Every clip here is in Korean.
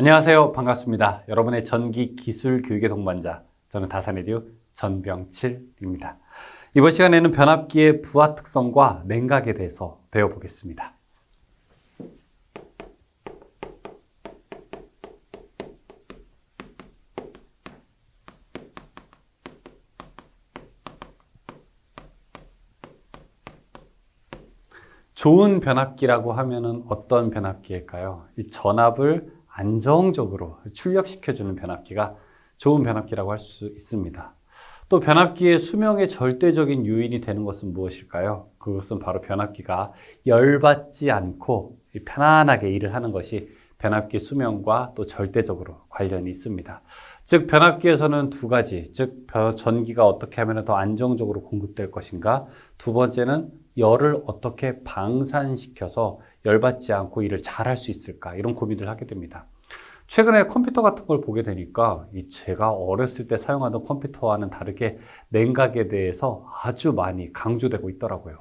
안녕하세요. 반갑습니다. 여러분의 전기 기술 교육의 동반자. 저는 다산에듀 전병칠입니다. 이번 시간에는 변압기의 부하 특성과 냉각에 대해서 배워보겠습니다. 좋은 변압기라고 하면은 어떤 변압기일까요? 이 전압을 안정적으로 출력시켜주는 변압기가 좋은 변압기라고 할 수 있습니다. 또 변압기의 수명의 절대적인 요인이 되는 것은 무엇일까요? 그것은 바로 변압기가 열받지 않고 편안하게 일을 하는 것이 변압기 수명과 또 절대적으로 관련이 있습니다. 즉 변압기에서는 두 가지, 즉 전기가 어떻게 하면 더 안정적으로 공급될 것인가? 두 번째는 열을 어떻게 방산시켜서 열받지 않고 일을 잘할 수 있을까? 이런 고민을 하게 됩니다. 최근에 컴퓨터 같은 걸 보게 되니까 이 제가 어렸을 때 사용하던 컴퓨터와는 다르게 냉각에 대해서 아주 많이 강조되고 있더라고요.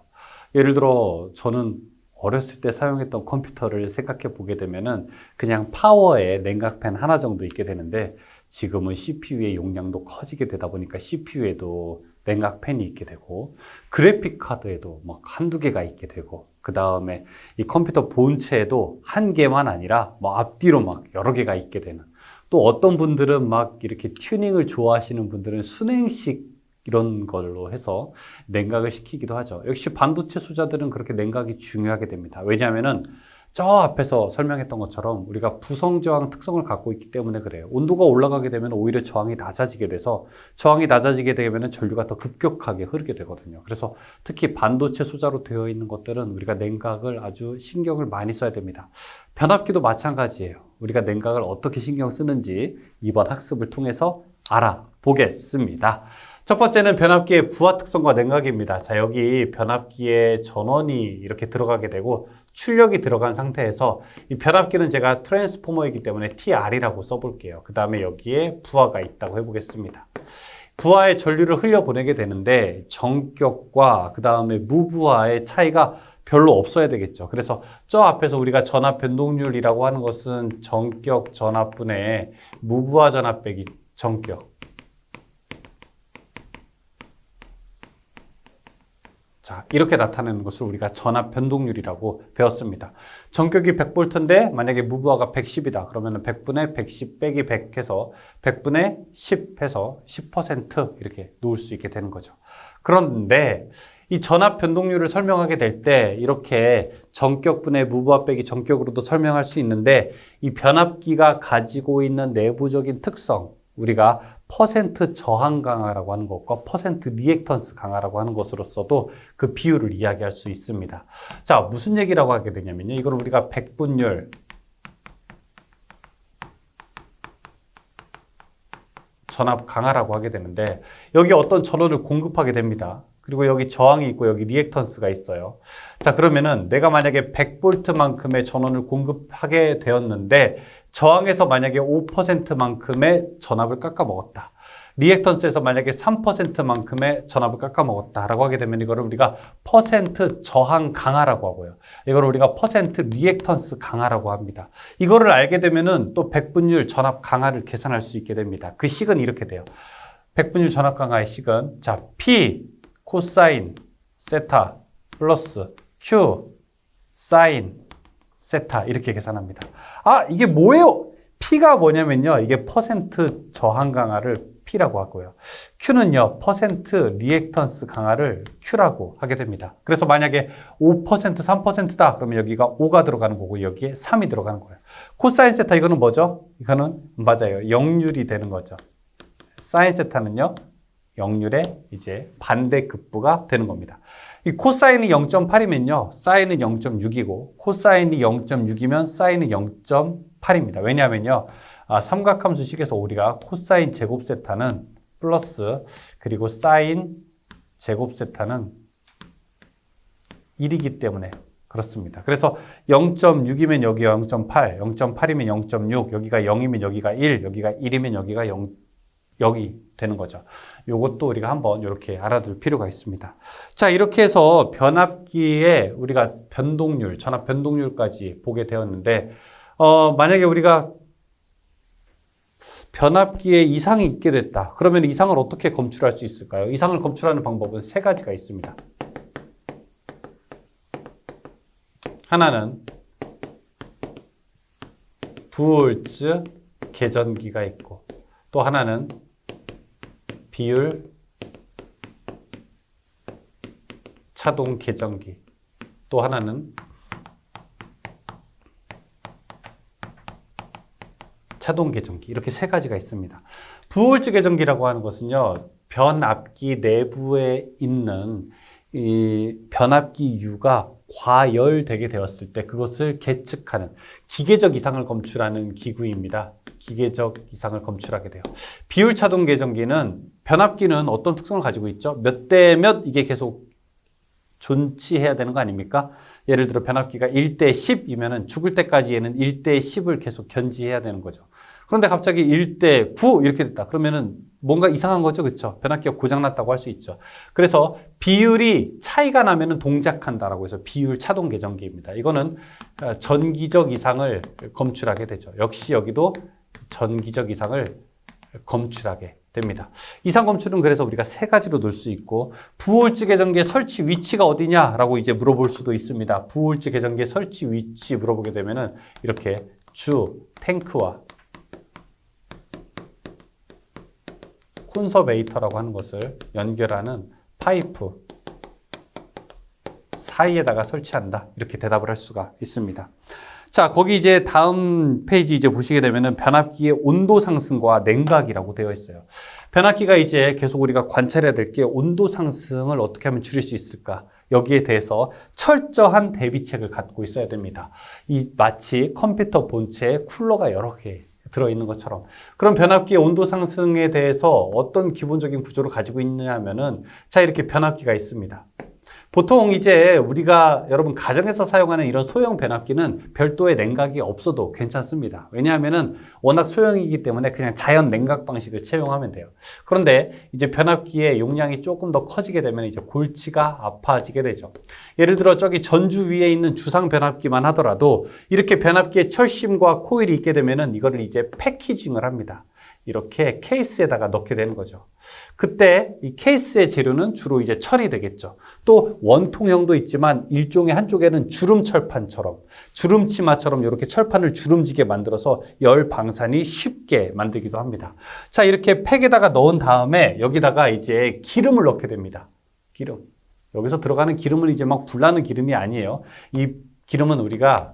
예를 들어 저는 어렸을 때 사용했던 컴퓨터를 생각해 보게 되면은 그냥 파워에 냉각팬 하나 정도 있게 되는데 지금은 CPU의 용량도 커지게 되다 보니까 CPU에도 냉각팬이 있게 되고 그래픽 카드에도 막 한두 개가 있게 되고 그 다음에 이 컴퓨터 본체에도 한 개만 아니라 뭐 앞뒤로 막 여러 개가 있게 되는 또 어떤 분들은 막 이렇게 튜닝을 좋아하시는 분들은 순행식 이런 걸로 해서 냉각을 시키기도 하죠. 역시 반도체 소자들은 그렇게 냉각이 중요하게 됩니다. 왜냐하면은 저 앞에서 설명했던 것처럼 우리가 부성 저항 특성을 갖고 있기 때문에 그래요. 온도가 올라가게 되면 오히려 저항이 낮아지게 돼서 저항이 낮아지게 되면 전류가 더 급격하게 흐르게 되거든요. 그래서 특히 반도체 소자로 되어 있는 것들은 우리가 냉각을 아주 신경을 많이 써야 됩니다. 변압기도 마찬가지예요. 우리가 냉각을 어떻게 신경 쓰는지 이번 학습을 통해서 알아보겠습니다. 첫 번째는 변압기의 부하 특성과 냉각입니다. 자, 여기 변압기의 전원이 이렇게 들어가게 되고 출력이 들어간 상태에서 이 변압기는 제가 트랜스포머이기 때문에 TR이라고 써볼게요. 그 다음에 여기에 부하가 있다고 해보겠습니다. 부하의 전류를 흘려보내게 되는데 정격과 그 다음에 무부하의 차이가 별로 없어야 되겠죠. 그래서 저 앞에서 우리가 전압 변동률이라고 하는 것은 정격 전압분의 무부하 전압 빼기 정격. 자, 이렇게 나타내는 것을 우리가 전압 변동률이라고 배웠습니다. 전격이 100V인데 만약에 무부하가 110이다. 그러면 100분의 110 빼기 100 해서 100분의 10 해서 10% 이렇게 놓을 수 있게 되는 거죠. 그런데 이 전압 변동률을 설명하게 될 때 이렇게 전격분의 무부하 빼기 전격으로도 설명할 수 있는데 이 변압기가 가지고 있는 내부적인 특성 우리가 퍼센트 저항 강화라고 하는 것과 퍼센트 리액턴스 강화라고 하는 것으로서도 그 비율을 이야기할 수 있습니다. 자, 무슨 얘기라고 하게 되냐면요. 이걸 우리가 백분율 전압 강화라고 하게 되는데 여기 어떤 전원을 공급하게 됩니다. 그리고 여기 저항이 있고 여기 리액턴스가 있어요. 자, 그러면은 내가 만약에 100볼트만큼의 전원을 공급하게 되었는데 저항에서 만약에 5%만큼의 전압을 깎아 먹었다. 리액턴스에서 만약에 3%만큼의 전압을 깎아 먹었다라고 하게 되면 이거를 우리가 퍼센트 저항 강화라고 하고요. 이걸 우리가 퍼센트 리액턴스 강화라고 합니다. 이거를 알게 되면은 또 백분율 전압 강화를 계산할 수 있게 됩니다. 그 식은 이렇게 돼요. 백분율 전압 강화의 식은 자 P 코사인 세타 플러스 Q 사인 세타 이렇게 계산합니다. 아 이게 뭐예요? P가 뭐냐면요. 이게 퍼센트 저항 강화를 P라고 하고요. Q는요. 퍼센트 리액턴스 강화를 Q라고 하게 됩니다. 그래서 만약에 5% 3%다 그러면 여기가 5가 들어가는 거고 여기에 3이 들어가는 거예요. 코사인 세타 이거는 뭐죠? 이거는 맞아요. 영률이 되는 거죠. 사인 세타는요. 영률의 이제 반대 급부가 되는 겁니다. 이 코사인이 0.8이면요. 사인은 0.6이고 코사인이 0.6이면 사인은 0.8입니다. 왜냐하면요. 아, 삼각함수식에서 우리가 코사인 제곱 세타는 플러스 그리고 사인 제곱 세타는 1이기 때문에 그렇습니다. 그래서 0.6이면 여기가 0.8, 0.8이면 0.6, 여기가 0이면 여기가 1, 여기가 1이면 여기가 0, 여기 되는 거죠. 이것도 우리가 한번 이렇게 알아둘 필요가 있습니다. 자, 이렇게 해서 변압기에 우리가 변동률, 전압 변동률까지 보게 되었는데, 어, 만약에 우리가 변압기에 이상이 있게 됐다. 그러면 이상을 어떻게 검출할 수 있을까요? 이상을 검출하는 방법은 세 가지가 있습니다. 하나는 부홀즈 개전기가 있고 또 하나는 비율 차동 개전기 또 하나는 차동 개전기 이렇게 세 가지가 있습니다. 부홀즈 개전기라고 하는 것은요 변압기 내부에 있는 이 변압기 U가 과열되게 되었을 때 그것을 계측하는 기계적 이상을 검출하는 기구입니다. 기계적 이상을 검출하게 돼요. 비율 차동 계정기는 변압기는 어떤 특성을 가지고 있죠? 몇 대 몇 이게 계속 존치해야 되는 거 아닙니까? 예를 들어 변압기가 1대 10이면은 죽을 때까지 얘는 1대 10을 계속 견지해야 되는 거죠. 그런데 갑자기 1대 9 이렇게 됐다. 그러면은 뭔가 이상한 거죠. 그렇죠? 변압기가 고장 났다고 할 수 있죠. 그래서 비율이 차이가 나면은 동작한다라고 해서 비율 차동 계정기입니다. 이거는 어, 전기적 이상을 검출하게 되죠. 역시 여기도 전기적 이상을 검출하게 됩니다. 이상 검출은 그래서 우리가 세 가지로 놓을 수 있고 부홀즈 계정기의 설치 위치가 어디냐라고 이제 물어볼 수도 있습니다. 부홀즈 계정기의 설치 위치 물어보게 되면은 이렇게 주 탱크와 콘서베이터라고 하는 것을 연결하는 파이프 사이에다가 설치한다. 이렇게 대답을 할 수가 있습니다. 자, 거기 이제 다음 페이지 이제 보시게 되면은 변압기의 온도 상승과 냉각이라고 되어 있어요. 변압기가 이제 계속 우리가 관찰해야 될 게 온도 상승을 어떻게 하면 줄일 수 있을까? 여기에 대해서 철저한 대비책을 갖고 있어야 됩니다. 이 마치 컴퓨터 본체에 쿨러가 여러 개 들어있는 것처럼. 그럼 변압기의 온도 상승에 대해서 어떤 기본적인 구조를 가지고 있냐면은 자, 이렇게 변압기가 있습니다. 보통 이제 우리가 여러분 가정에서 사용하는 이런 소형 변압기는 별도의 냉각이 없어도 괜찮습니다. 왜냐하면은 워낙 소형이기 때문에 그냥 자연 냉각 방식을 채용하면 돼요. 그런데 이제 변압기의 용량이 조금 더 커지게 되면 이제 골치가 아파지게 되죠. 예를 들어 저기 전주 위에 있는 주상 변압기만 하더라도 이렇게 변압기에 철심과 코일이 있게 되면은 이거를 이제 패키징을 합니다. 이렇게 케이스에다가 넣게 되는 거죠. 그때 이 케이스의 재료는 주로 이제 철이 되겠죠. 또 원통형도 있지만 일종의 한쪽에는 주름 철판처럼 주름 치마처럼 이렇게 철판을 주름지게 만들어서 열 방산이 쉽게 만들기도 합니다. 자, 이렇게 팩에다가 넣은 다음에 여기다가 이제 기름을 넣게 됩니다. 기름. 여기서 들어가는 기름은 이제 막 불나는 기름이 아니에요. 이 기름은 우리가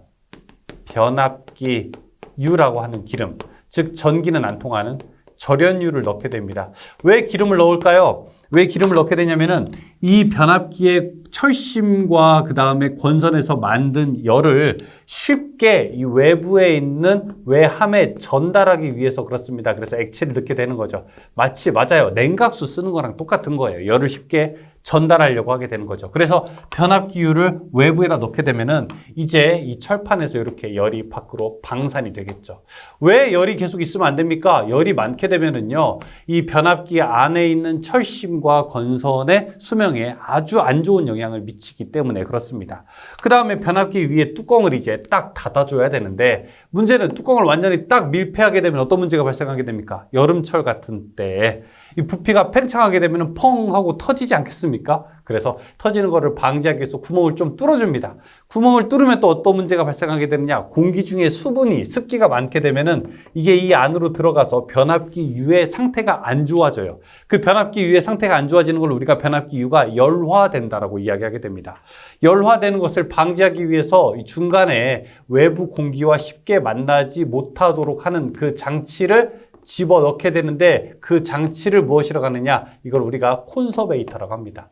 변압기 유라고 하는 기름. 즉 전기는 안 통하는 절연유를 넣게 됩니다. 왜 기름을 넣을까요? 왜 기름을 넣게 되냐면은 이 변압기의 철심과 그 다음에 권선에서 만든 열을 쉽게 이 외부에 있는 외함에 전달하기 위해서 그렇습니다. 그래서 액체를 넣게 되는 거죠. 마치 맞아요. 냉각수 쓰는 거랑 똑같은 거예요. 열을 쉽게 전달하려고 하게 되는 거죠. 그래서 변압기유를 외부에다 넣게 되면은 이제 이 철판에서 이렇게 열이 밖으로 방산이 되겠죠. 왜 열이 계속 있으면 안 됩니까? 열이 많게 되면은요, 이 변압기 안에 있는 철심과 건선의 수명에 아주 안 좋은 영향을 미치기 때문에 그렇습니다. 그 다음에 변압기 위에 뚜껑을 이제 딱 닫아 줘야 되는데 문제는 뚜껑을 완전히 딱 밀폐하게 되면 어떤 문제가 발생하게 됩니까? 여름철 같은 때에 이 부피가 팽창하게 되면 펑 하고 터지지 않겠습니까? 그래서 터지는 것을 방지하기 위해서 구멍을 좀 뚫어줍니다. 구멍을 뚫으면 또 어떤 문제가 발생하게 되느냐? 공기 중에 수분이 습기가 많게 되면은 이게 이 안으로 들어가서 변압기 유의 상태가 안 좋아져요. 그 변압기 유의 상태가 안 좋아지는 걸 우리가 변압기 유가 열화된다라고 이야기하게 됩니다. 열화되는 것을 방지하기 위해서 이 중간에 외부 공기와 쉽게 만나지 못하도록 하는 그 장치를 집어 넣게 되는데 그 장치를 무엇이라고 하느냐? 이걸 우리가 콘서베이터라고 합니다.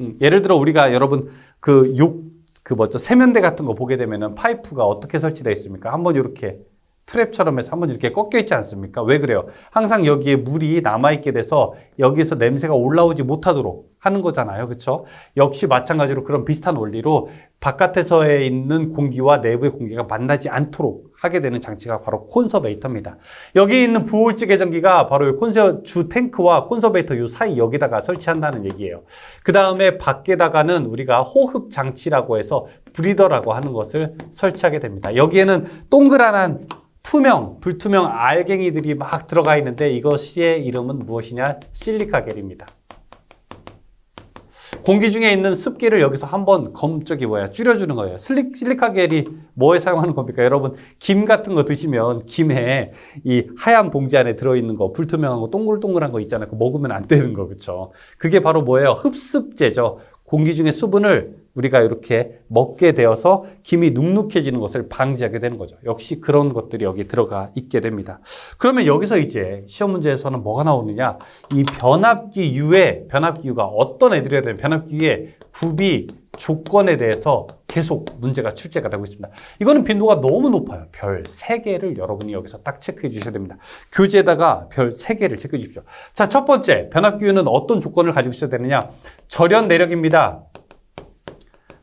음, 예를 들어 우리가 여러분 그 욕, 그 뭐죠? 세면대 같은 거 보게 되면은 파이프가 어떻게 설치되어 있습니까? 한번 이렇게 트랩처럼 해서 한번 이렇게 꺾여 있지 않습니까? 왜 그래요? 항상 여기에 물이 남아있게 돼서 여기에서 냄새가 올라오지 못하도록 하는 거잖아요. 그렇죠? 역시 마찬가지로 그런 비슷한 원리로 바깥에서에 있는 공기와 내부의 공기가 만나지 않도록 하게 되는 장치가 바로 콘서베이터입니다. 여기 있는 부홀지 계전기가 바로 이 콘서 주 탱크와 콘서베이터 요 사이 여기다가 설치한다는 얘기예요. 그 다음에 밖에다가는 우리가 호흡 장치라고 해서 브리더라고 하는 것을 설치하게 됩니다. 여기에는 동그란한 투명, 불투명 알갱이들이 막 들어가 있는데 이것의 이름은 무엇이냐? 실리카겔입니다. 공기 중에 있는 습기를 여기서 한번 검 저기 뭐야 줄여주는 거예요. 슬리, 실리카겔이 뭐에 사용하는 겁니까? 여러분 김 같은 거 드시면 김에 이 하얀 봉지 안에 들어있는 거 불투명한 거 동글동글한 거 있잖아요. 그거 먹으면 안 되는 거 그렇죠? 그게 바로 뭐예요? 흡습제죠. 공기 중에 수분을 우리가 이렇게 먹게 되어서 김이 눅눅해지는 것을 방지하게 되는 거죠. 역시 그런 것들이 여기 들어가 있게 됩니다. 그러면 여기서 이제 시험 문제에서는 뭐가 나오느냐? 이 변압기 U의 변압기 U가 어떤 애들이어야 되는 변압기 U의 구비 조건에 대해서 계속 문제가 출제가 되고 있습니다. 이거는 빈도가 너무 높아요. 별 3개를 여러분이 여기서 딱 체크해 주셔야 됩니다. 교재에다가 별 3개를 체크해 주십시오. 자, 첫 번째, 변압기 U는 어떤 조건을 가지고 있어야 되느냐? 절연 내력입니다.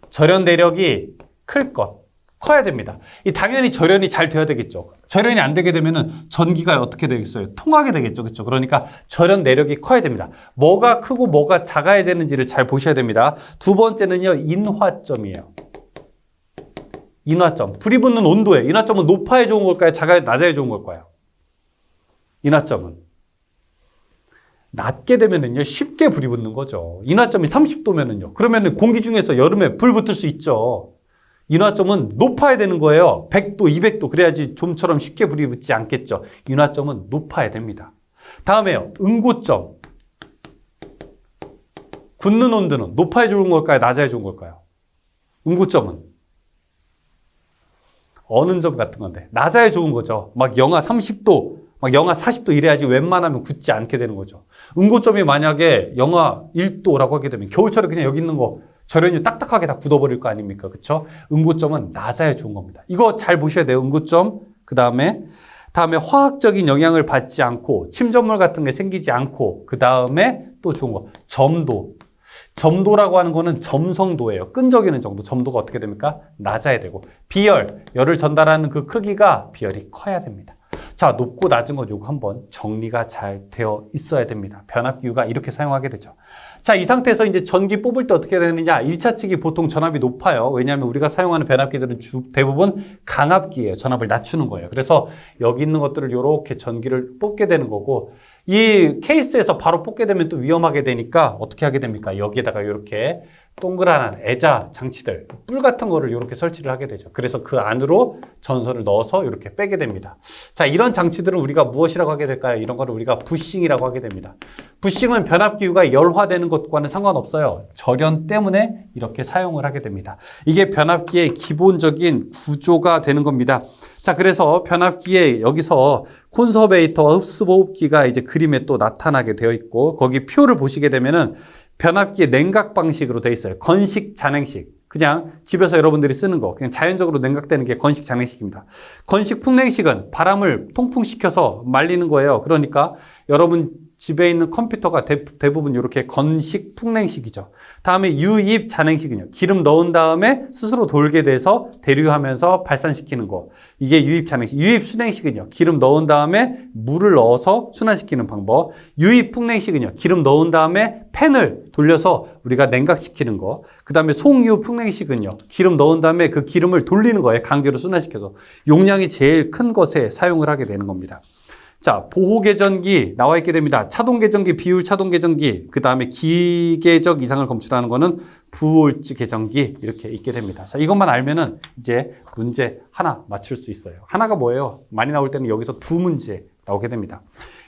절연 내력이 클 것. 커야 됩니다. 이 당연히 절연이 잘 돼야 되겠죠. 절연이 안 되게 되면은 전기가 어떻게 되겠어요? 통하게 되겠죠. 그렇죠? 그러니까 절연 내력이 커야 됩니다. 뭐가 크고 뭐가 작아야 되는지를 잘 보셔야 됩니다. 두 번째는요. 인화점이에요. 인화점. 불이 붙는 온도에 인화점은 높아야 좋은 걸까요? 작아야 낮아야 좋은 걸까요? 인화점은 낮게 되면은요 쉽게 불이 붙는 거죠. 인화점이 30도면은요. 그러면은 공기 중에서 여름에 불 붙을 수 있죠. 인화점은 높아야 되는 거예요. 100도, 200도 그래야지 좀처럼 쉽게 불이 붙지 않겠죠. 인화점은 높아야 됩니다. 다음에요. 응고점. 굳는 온도는 높아야 좋은 걸까요? 낮아야 좋은 걸까요? 응고점은 어느 점 같은 건데 낮아야 좋은 거죠. 막 영하 30도, 막 영하 40도 이래야지 웬만하면 굳지 않게 되는 거죠. 응고점이 만약에 영하 1도라고 하게 되면 겨울철에 그냥 여기 있는 거 절연이 딱딱하게 다 굳어버릴 거 아닙니까? 그쵸? 응고점은 낮아야 좋은 겁니다. 이거 잘 보셔야 돼요. 응고점. 그 다음에, 다음에 화학적인 영향을 받지 않고, 침전물 같은 게 생기지 않고, 그 다음에 또 좋은 거, 점도. 점도라고 하는 거는 점성도예요. 끈적이는 정도. 점도가 어떻게 됩니까? 낮아야 되고. 비열, 열을 전달하는 그 크기가 비열이 커야 됩니다. 자, 높고 낮은 거 요거 한번 정리가 잘 되어 있어야 됩니다. 변압기유가 이렇게 사용하게 되죠. 자, 이 상태에서 이제 전기 뽑을 때 어떻게 되느냐? 1차 측이 보통 전압이 높아요. 왜냐하면 우리가 사용하는 변압기들은 주, 대부분 강압기예요. 전압을 낮추는 거예요. 그래서 여기 있는 것들을 이렇게 전기를 뽑게 되는 거고 이 케이스에서 바로 뽑게 되면 또 위험하게 되니까 어떻게 하게 됩니까? 여기에다가 이렇게 동그란 애자 장치들, 뿔 같은 거를 이렇게 설치를 하게 되죠. 그래서 그 안으로 전선을 넣어서 이렇게 빼게 됩니다. 자, 이런 장치들은 우리가 무엇이라고 하게 될까요? 이런 거를 우리가 부싱이라고 하게 됩니다. 부싱은 변압기유가 열화되는 것과는 상관없어요. 절연 때문에 이렇게 사용을 하게 됩니다. 이게 변압기의 기본적인 구조가 되는 겁니다. 자, 그래서 변압기에 여기서 콘서베이터와 흡수호흡기가 이제 그림에 또 나타나게 되어 있고 거기 표를 보시게 되면은 변압기의 냉각 방식으로 되어 있어요. 건식 잔행식. 그냥 집에서 여러분들이 쓰는 거, 그냥 자연적으로 냉각되는 게 건식 잔행식입니다. 건식 풍냉식은 바람을 통풍시켜서 말리는 거예요. 그러니까 여러분 집에 있는 컴퓨터가 대, 부분 이렇게 건식 풍냉식이죠. 다음에 유입 잔행식은요. 기름 넣은 다음에 스스로 돌게 돼서 대류하면서 발산시키는 거. 이게 유입 잔행식. 유입 순행식은요. 기름 넣은 다음에 물을 넣어서 순환시키는 방법. 유입 풍냉식은요. 기름 넣은 다음에 팬을 돌려서 우리가 냉각시키는 거. 그 다음에 송유 풍냉식은요. 기름 넣은 다음에 그 기름을 돌리는 거예요. 강제로 순환시켜서. 용량이 제일 큰 것에 사용을 하게 되는 겁니다. 자, 보호 계전기 나와 있게 됩니다. 차동 계전기, 비율 차동 계전기, 그 다음에 기계적 이상을 검출하는 거는 부홀지 계전기 이렇게 있게 됩니다. 자, 이것만 알면은 이제 문제 하나 맞출 수 있어요. 하나가 뭐예요? 많이 나올 때는 여기서 두 문제 나오게 됩니다.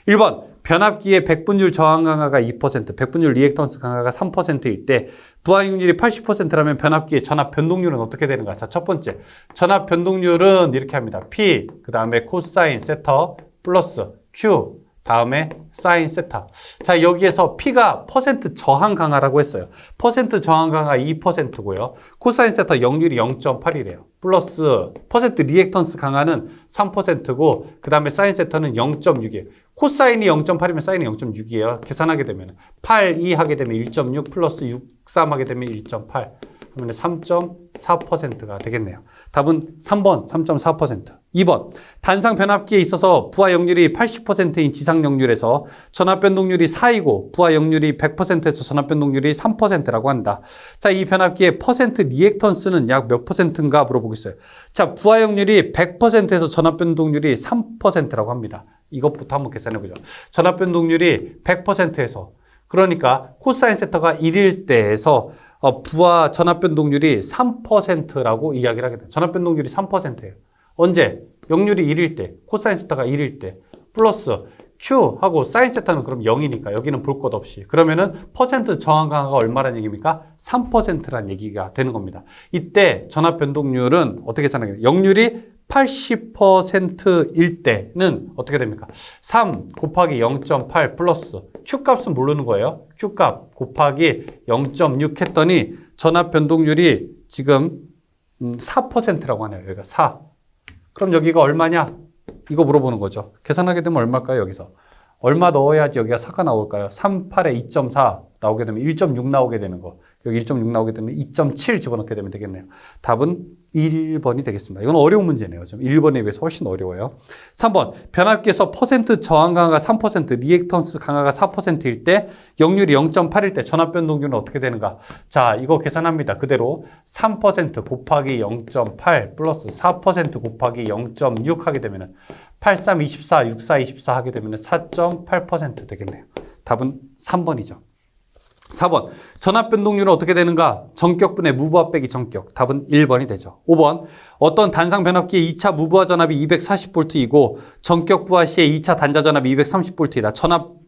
1번 변압기의 백분율 저항 강화가 2%, 백분율 리액턴스 강화가 3%일 때 부하율이 80%라면 변압기의 전압 변동률은 어떻게 되는가? 자, 첫 번째 전압 변동률은 이렇게 합니다. P 그 다음에 코사인 세터 플러스 Q 다음에 사인 세타. 자, 여기에서 P가 퍼센트 저항 강화라고 했어요. 퍼센트 저항 강화 2%고요. 코사인 세타 역률이 0.8이래요. 플러스 퍼센트 리액턴스 강화는 3%고 그 다음에 사인 세타는 0.6이에요. 코사인이 0.8이면 사인이 0.6이에요. 계산하게 되면 8, 2 하게 되면 1.6 플러스 6, 3 하게 되면 1.8. 그러면 3.4%가 되겠네요. 답은 3번 3.4%. 2번 단상 변압기에 있어서 부하 역률이 80%인 지상 역률에서 전압 변동률이 4이고 부하 역률이 100%에서 전압 변동률이 3%라고 한다. 자, 이 변압기의 퍼센트 리액턴스는 약 몇 퍼센트인가 물어보겠어요. 자, 부하 역률이 100%에서 전압 변동률이 3%라고 합니다. 이것부터 한번 계산해 보죠. 전압 변동률이 100%에서 그러니까 코사인 세타가 1일 때에서 어, 부하 전압 변동률이 3%라고 이야기를 하게 돼요. 전압 변동률이 3%예요. 언제? 역률이 1일 때, 코사인 세타가 1일 때, 플러스 Q 하고 사인 세타는 그럼 0이니까 여기는 볼 것 없이. 그러면은 퍼센트 저항 강화가 얼마란 얘기입니까? 3%란 얘기가 되는 겁니다. 이때 전압 변동률은 어떻게 계산하겠냐? 역률이 80%일 때는 어떻게 됩니까? 3 곱하기 0.8 플러스 Q 값은 모르는 거예요. Q 값 곱하기 0.6 했더니 전압 변동률이 지금 음, 4%라고 하네요. 여기가 4. 그럼 여기가 얼마냐? 이거 물어보는 거죠. 계산하게 되면 얼마일까요, 여기서? 얼마 넣어야지 여기가 4가 나올까요? 3, 8에 2.4 나오게 되면 1.6 나오게 되는 거. 여기 1.6 나오게 되면 2.7 집어넣게 되면 되겠네요. 답은 1번이 되겠습니다. 이건 어려운 문제네요. 좀 1번에 비해서 훨씬 어려워요. 3번. 변압기에서 퍼센트 저항 강화가 3%, 리액턴스 강화가 4%일 때, 역률이 0.8일 때 전압 변동률은 어떻게 되는가? 자, 이거 계산합니다. 그대로 3% 곱하기 0.8 플러스 4% 곱하기 0.6 하게 되면은 83, 24, 64, 24 하게 되면 4.8% 되겠네요. 답은 3번이죠. 4번. 전압 변동률은 어떻게 되는가? 전격분의 무부하 빼기 전격. 답은 1번이 되죠. 5번. 어떤 단상 변압기의 2차 무부하 전압이 240V이고 전격 부하 시의 2차 단자 전압이 230V이다. 전압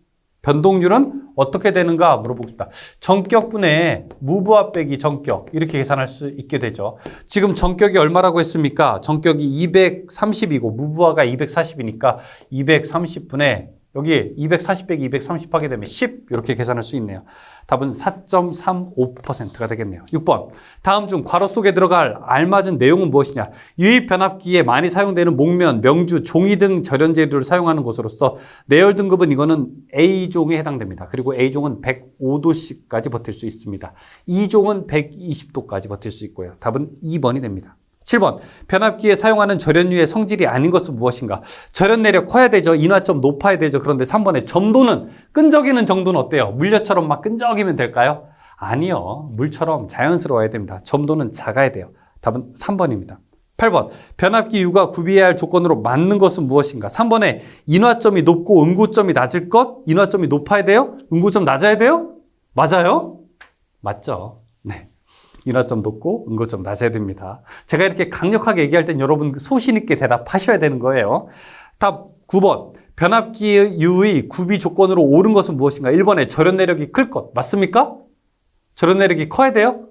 변동률은 어떻게 되는가 물어보겠습니다. 전격분의 무부하 빼기 전격 이렇게 계산할 수 있게 되죠. 지금 전격이 얼마라고 했습니까? 전격이 230이고 무부하가 240이니까 230분의 여기 240 빼기 230 하게 되면 10 이렇게 계산할 수 있네요. 답은 4.35%가 되겠네요. 6번. 다음 중 괄호 속에 들어갈 알맞은 내용은 무엇이냐? 유입 변압기에 많이 사용되는 목면, 명주, 종이 등 절연 재료를 사용하는 것으로서 내열 등급은 이거는 A종에 해당됩니다. 그리고 A종은 105도씨까지 버틸 수 있습니다. 2종은 120도까지 버틸 수 있고요. 답은 2번이 됩니다. 7번. 변압기에 사용하는 절연유의 성질이 아닌 것은 무엇인가? 절연 내력 커야 되죠. 인화점 높아야 되죠. 그런데 3번에 점도는 끈적이는 정도는 어때요? 물엿처럼 막 끈적이면 될까요? 아니요. 물처럼 자연스러워야 됩니다. 점도는 작아야 돼요. 답은 3번입니다. 8번. 변압기 유가 구비해야 할 조건으로 맞는 것은 무엇인가? 3번에 인화점이 높고 응고점이 낮을 것? 인화점이 높아야 돼요? 응고점 낮아야 돼요? 맞아요? 맞죠. 네. 인화점 높고 응고점 낮아야 됩니다. 제가 이렇게 강력하게 얘기할 땐 여러분 소신 있게 대답하셔야 되는 거예요. 답 9번. 변압기 유의 구비 조건으로 옳은 것은 무엇인가? 1번에 절연 내력이 클 것. 맞습니까? 절연 내력이 커야 돼요?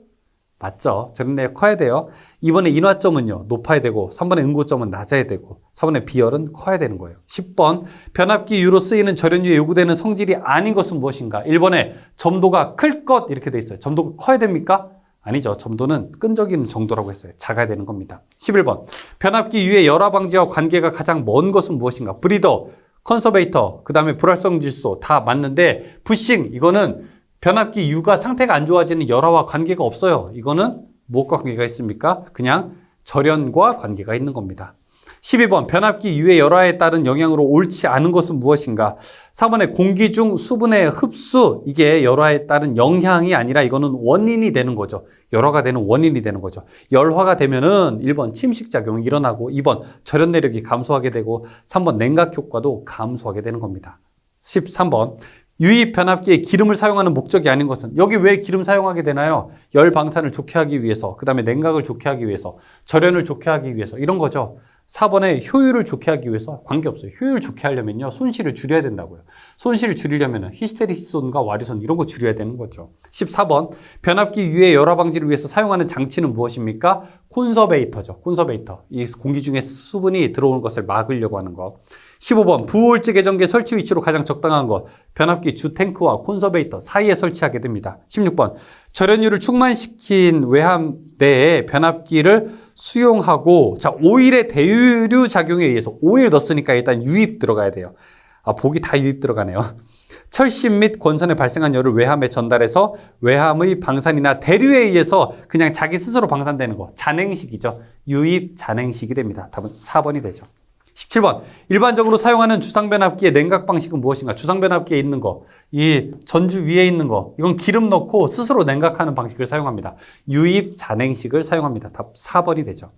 맞죠. 절연 내력 커야 돼요. 2번에 인화점은요, 높아야 되고, 3번에 응고점은 낮아야 되고, 4번에 비열은 커야 되는 거예요. 10번, 변압기 유로 쓰이는 절연유에 요구되는 성질이 아닌 것은 무엇인가? 1번에 점도가 클 것, 이렇게 돼 있어요. 점도가 커야 됩니까? 아니죠. 점도는 끈적이는 정도라고 했어요. 작아야 되는 겁니다. 11번. 변압기 유의 열화 방지와 관계가 가장 먼 것은 무엇인가? 브리더, 컨서베이터, 그 다음에 불활성 질소 다 맞는데 부싱 이거는 변압기 유가 상태가 안 좋아지는 열화와 관계가 없어요. 이거는 무엇과 관계가 있습니까? 그냥 절연과 관계가 있는 겁니다. 12번 변압기 유의 열화에 따른 영향으로 옳지 않은 것은 무엇인가? 4번에 공기 중 수분의 흡수 이게 열화에 따른 영향이 아니라 이거는 원인이 되는 거죠. 열화가 되는 원인이 되는 거죠. 열화가 되면은 1번 침식 작용이 일어나고 2번 절연 내력이 감소하게 되고 3번 냉각 효과도 감소하게 되는 겁니다. 13번 유입 변압기에 기름을 사용하는 목적이 아닌 것은 여기 왜 기름 사용하게 되나요? 열 방산을 좋게 하기 위해서, 그 다음에 냉각을 좋게 하기 위해서, 절연을 좋게 하기 위해서 이런 거죠. 4번에 효율을 좋게 하기 위해서 관계없어요. 효율 좋게 하려면요. 손실을 줄여야 된다고요. 손실을 줄이려면 히스테리스손과 와리손 이런 거 줄여야 되는 거죠. 14번 변압기 유해 열화 방지를 위해서 사용하는 장치는 무엇입니까? 콘서베이터죠. 콘서베이터. 이 공기 중에 수분이 들어오는 것을 막으려고 하는 거. 15번 부호울지 계정기 설치 위치로 가장 적당한 것 변압기 주 탱크와 콘서베이터 사이에 설치하게 됩니다. 16번 절연유를 충만시킨 외함 내에 변압기를 수용하고 자 오일의 대류 작용에 의해서 오일 넣었으니까 일단 유입 들어가야 돼요. 아, 복이 다 유입 들어가네요. 철심 및 권선에 발생한 열을 외함에 전달해서 외함의 방산이나 대류에 의해서 그냥 자기 스스로 방산되는 거. 잔행식이죠. 유입 잔행식이 됩니다. 답은 4번이 되죠. 17번. 일반적으로 사용하는 주상 변압기의 냉각 방식은 무엇인가? 주상 변압기에 있는 거. 이 전주 위에 있는 거. 이건 기름 넣고 스스로 냉각하는 방식을 사용합니다. 유입 잔행식을 사용합니다. 답 4번이 되죠.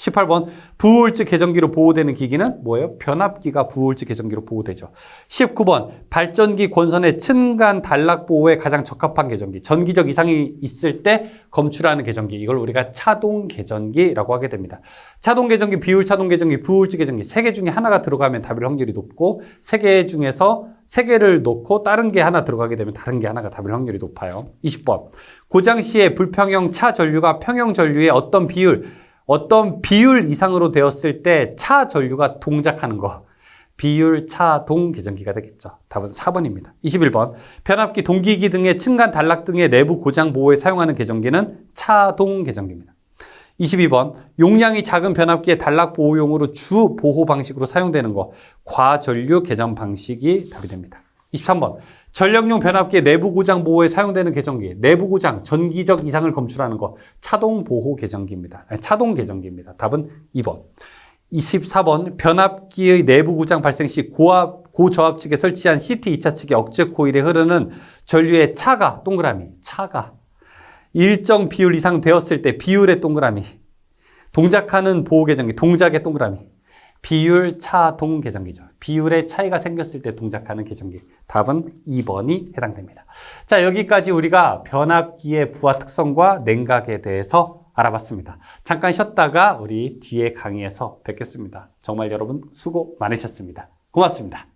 18번 부호울즈 개전기로 보호되는 기기는 뭐예요? 변압기가 부호울즈 개전기로 보호되죠. 19번 발전기 권선의 층간 단락 보호에 가장 적합한 개전기. 전기적 이상이 있을 때 검출하는 개전기. 이걸 우리가 차동 개전기라고 하게 됩니다. 차동 개전기, 비율 차동 개전기, 부호울즈 개전기 세 개 중에 하나가 들어가면 답일 확률이 높고 세 개 중에서 세 개를 놓고 다른 게 하나 들어가게 되면 다른 게 하나가 답일 확률이 높아요. 20번 고장 시에 불평형 차 전류가 평형 전류의 어떤 비율 어떤 비율 이상으로 되었을 때 차 전류가 동작하는 거. 비율 차동 개전기가 되겠죠. 답은 4번입니다. 21번. 변압기, 동기기 등의 층간 단락 등의 내부 고장 보호에 사용하는 개전기는 차동 개전기입니다. 22번. 용량이 작은 변압기의 단락 보호용으로 주 보호 방식으로 사용되는 거. 과전류 개전 방식이 답이 됩니다. 23번. 전력용 변압기의 내부 고장 보호에 사용되는 개전기. 내부 고장, 전기적 이상을 검출하는 거. 차동 보호 개전기입니다. 아니, 차동 개전기입니다. 답은 2번. 24번. 변압기의 내부 고장 발생 시 고압, 고저압 측에 설치한 CT 2차 측의 억제 코일에 흐르는 전류의 차가, 동그라미, 차가 일정 비율 이상 되었을 때 비율의 동그라미. 동작하는 보호 개전기, 동작의 동그라미. 비율 차동 계정기죠. 비율의 차이가 생겼을 때 동작하는 계정기. 답은 2번이 해당됩니다. 자, 여기까지 우리가 변압기의 부하 특성과 냉각에 대해서 알아봤습니다. 잠깐 쉬었다가 우리 뒤에 강의에서 뵙겠습니다. 정말 여러분 수고 많으셨습니다. 고맙습니다.